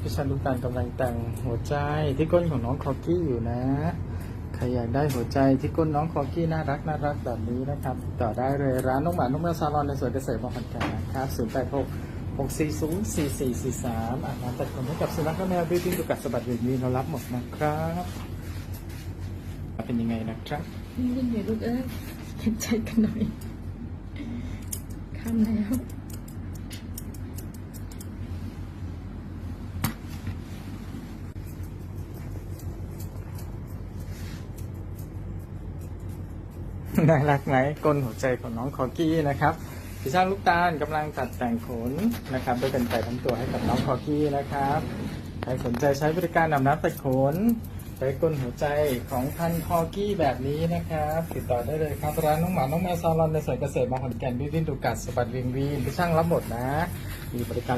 พี่ชันลูกตาลกำลังแต่งหัวใจที่ก้นของน้องคอกี้อยู่นะ ใครอยากได้หัวใจที่ก้นน้องคอกี้น่ารักน่ารักแบบนี้นะครับ ต่อได้เลยร้านน้องหมาน้องแมวซาลอนในสวนเกษตรบางขันแก่นนะครับ0 8 6 6 4 0 4 4 4 3อ่านตัดขนให้กับสุนัขและแมวบิวติ้งดูกัดสะบัดเวนีเรารับหมดนะครับ เป็นยังไงนะครับนี่ยังอยู่ลูกเอ้ยเห็นใจกันหน่อยข้ามแล้ว น่ารักไหมก้นหัวใจของน้องคอกี้นะครับพี่ช่างลูกตาลกำลังตัดแต่งขนนะครับด้วยกันไก่ทั้งตัวให้กับน้องคอกี้นะครับใครสนใจใช้บริการนำน้ำตัดขนไปก้นหัวใจของพันคอกี้แบบนี้นะครับ ติดต่อได้เลยครับร้านน้องหมา น้องแมวซาลอนในสวนเกษตรบางขอนแก่นวิวินดูกัดสะบัดวิงวีนพี่ช่างรับหมดนะ มีบริการ